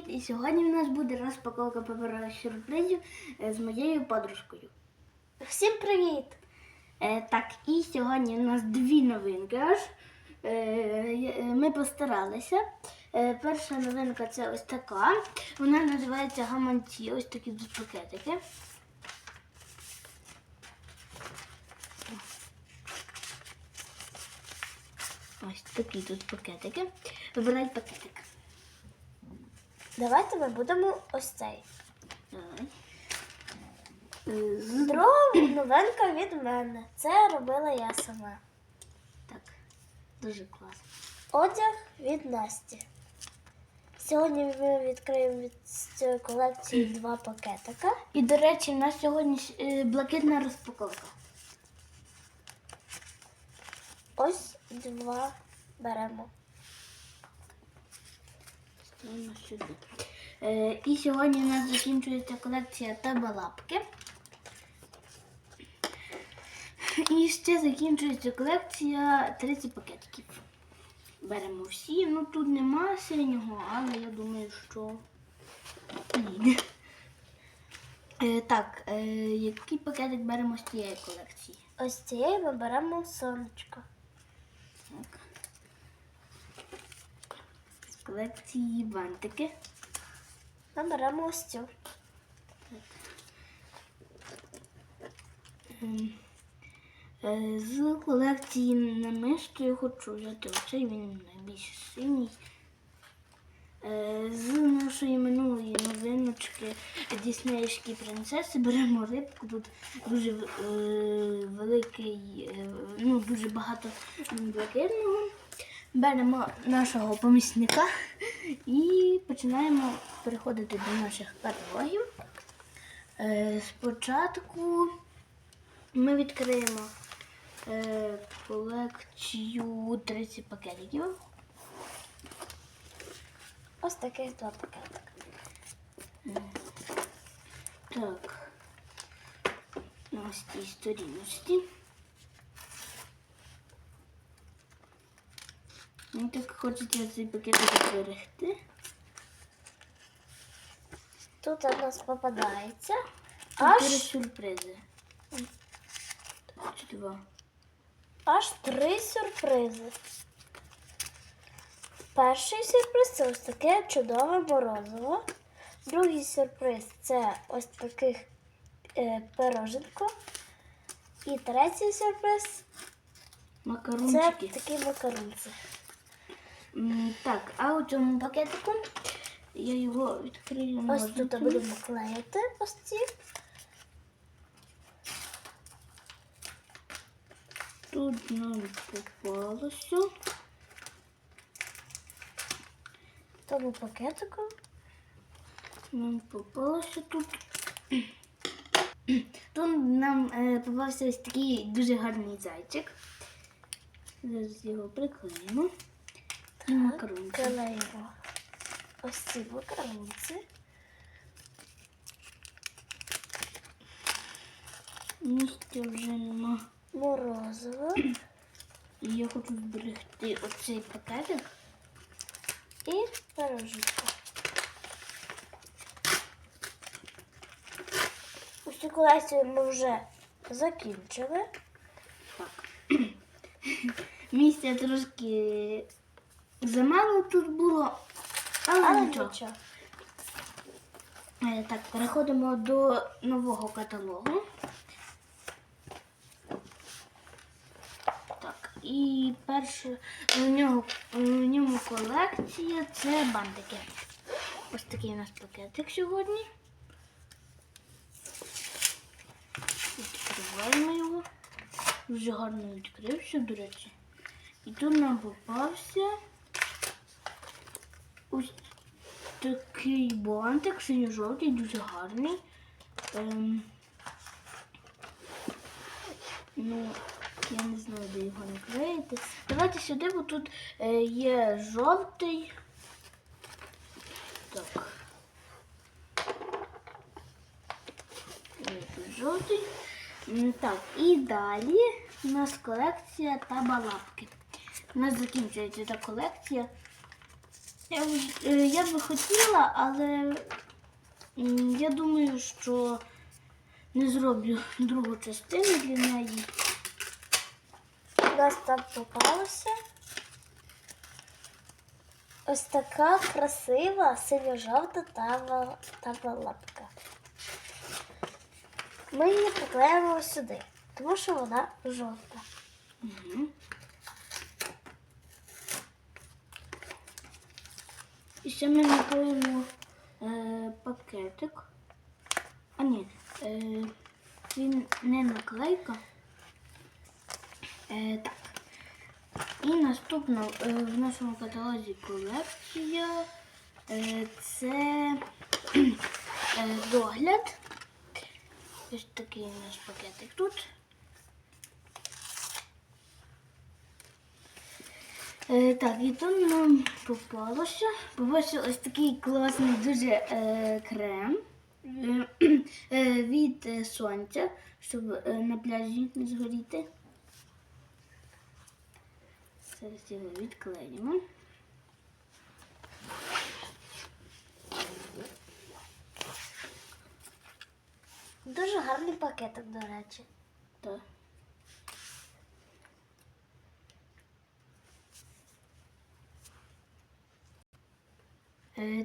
привіт! І сьогодні в нас буде розпаковка паперових сюрпризів е, з моєю подружкою. Всім привіт! Е, так, і сьогодні у нас дві новинки аж. Е, ми постаралися. Перша новинка це ось така. Вона називається гаманці. Ось такі тут пакетики. Ось такі тут пакетики. Вибирай пакетик. Давайте ми будемо ось цей. Друга новинка від мене. Це робила я сама. Так, дуже класно. Одяг від Насті. Сьогодні ми відкриємо від цієї колекції два пакетика. І, до речі, в нас сьогодні е, блакитна розпаковка. Ось два беремо. Е, і сьогодні у нас закінчується колекція табалапки. І ще закінчується колекція 30 пакетиків. Беремо всі. Ну тут нема синього, але я думаю, що ні. Е, так, е, який пакетик беремо з цієї колекції? Ось цієї ми беремо сонечко. Так. З колекції бантики. Ми беремо ось цю. Ем, е, З колекції намисту я хочу взяти оцей, він найбільш синій. Е, З нашої минулої новиночки Діснеївські принцеси беремо рибку. Тут дуже е, великий, ну дуже багато блакитного. Беремо нашого помічника і починаємо переходити до наших каталогів. Е, Спочатку ми відкриємо е, колекцію 30 пакетиків. Ось таких два пакетика. Так. Ось цій сторіночці. Мені так хочеться цей пакетик зберегти. Тут у нас попадається аж, сюрпризи. Так, чи два. аж три сюрпризи. Перший сюрприз це ось таке чудове морозиво. Другий сюрприз це ось таких е, пироженко. І третій сюрприз це такі макарунці. Так, а у цьому пакетику я його відкрию Ось тут будемо клеїти ось ці. Тут нам попалося. Тому пакетику. Нам попалося тут. Тут нам е, попався ось такий дуже гарний зайчик. Зараз його приклеїмо. І макаронки. Клеїмо ось ці макарунці. Місця вже нема. Морозиво. І я хочу зберегти оцей пакетик. І пироженко. Усю колекцію ми вже закінчили. Так. Місця трошки замало тут було, але, Але нічого. нічого. Е, Так, переходимо до нового каталогу. Так, і перше в нього в ньому колекція це бантики. Ось такий у нас пакетик сьогодні. Відкриваємо його. Дуже гарно відкрився, до речі. І тут нам попався ось такий бантик, синьо-жовтий, дуже гарний. Ем, ну, я не знаю, де його наклеїти. Давайте сюди, бо тут е, є жовтий. Так. Жовтий. Так, і далі у нас колекція табалапки. У нас закінчується ця колекція. Я, е, я би хотіла, але я думаю, що не зроблю другу частину для неї. У нас там попалося. Ось така красива синьо-жовта тава, тава лапка. Ми її приклеїмо сюди, тому що вона жовта. Угу. І ще ми наклеїмо е, пакетик. А ні, е, він не наклейка. Е, так. І наступна е, в нашому каталозі колекція е, це е, догляд. Ось такий у нас пакетик тут. Е, так, і тут нам попалося. Попався ось такий класний дуже е, крем е, е, від е, сонця, щоб е, на пляжі не згоріти. Зараз його відклеїмо. Дуже гарний пакетик, до речі. Так.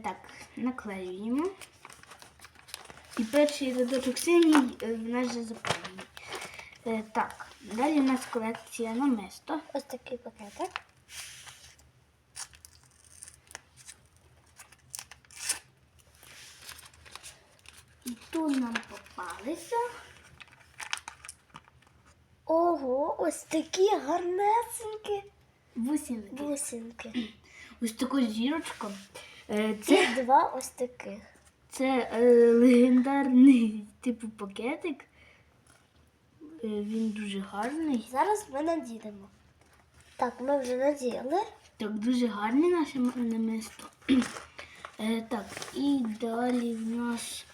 Так, наклеюємо. І перший рядочок синій е, в нас вже заповнений. Е, так, далі у нас колекція намисто. Ось такий пакетик. І тут нам попалися. Ого, ось такі гарнесенькі Бусинки. бусинки. Ось таку зірочку. Е, Це, І два ось таких. це е, легендарний типу пакетик. Е, він дуже гарний. Зараз ми наділимо. Так, ми вже наділи. Так, дуже гарне наше м- намисто. Е, так, і далі в нас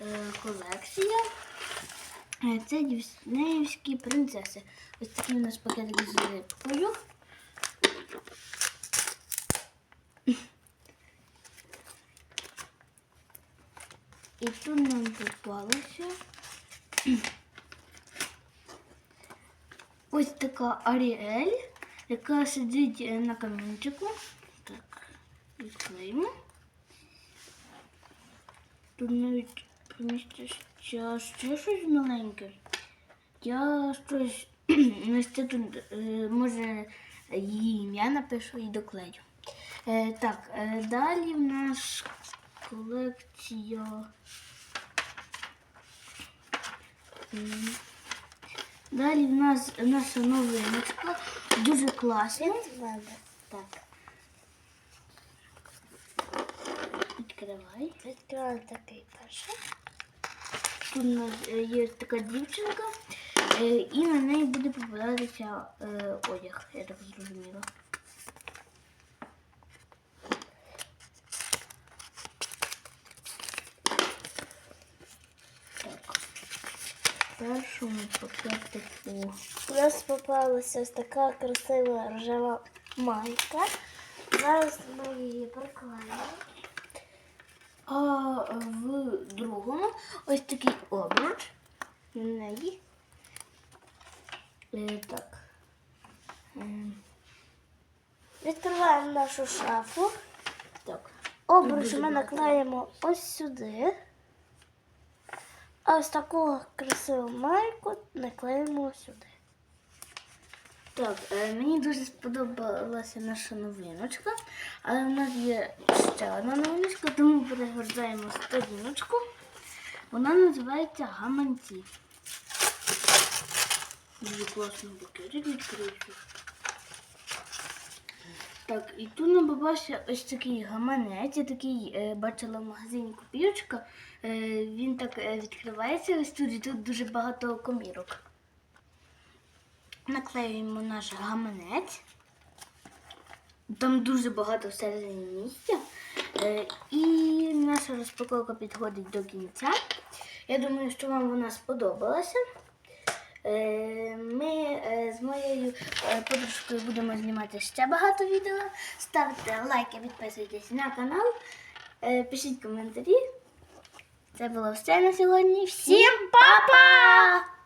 е, колекція. Е, це Діснеївські принцеси. Ось такий у нас пакетик з рибкою. І тут нам попалося. Ось така Аріель, яка сидить е, на камінчику. Так, відклеїмо. Тут навіть поміститься ще щось маленьке. Я щось тут, е, може, її ім'я напишу і доклею. Так, е, далі в нас колекція. М, Далі в нас наша новиночка. Дуже класна. Від мене. Так. Відкривай. Відкриваємо такий перший. Тут у нас е, є така дівчинка, е, і на неї буде попадатися е, одяг, я так зрозуміла. Першому пакетику У нас попалася ось така красива рожева майка. Зараз ми її приклеїмо. А в другому ось такий обруч на неї. Е, так. Ем, Відкриваємо нашу шафу. так. Обруч ми наклеїмо ось сюди. Ось таку красиву майку наклеїмо сюди. Так, е, мені дуже сподобалася наша новиночка, але в нас є ще одна новиночка, тому перегортаємо сторіночку. Вона називається гаманці. Дуже класний букетик відкрився. Так, і тут нам попався ось такий гаманець. Я такий е, бачила в магазині копійочка. Е, він так е, відкривається ось тут, і тут дуже багато комірок. Наклеюємо наш гаманець. Там дуже багато всередині місця. Е, і наша розпаковка підходить до кінця. Я думаю, що вам вона сподобалася. Е, Ми е, з моєю е, подружкою будемо знімати ще багато відео. Ставте лайки, підписуйтесь на канал, пишіть коментарі. Це було все на сьогодні. Всім па-па!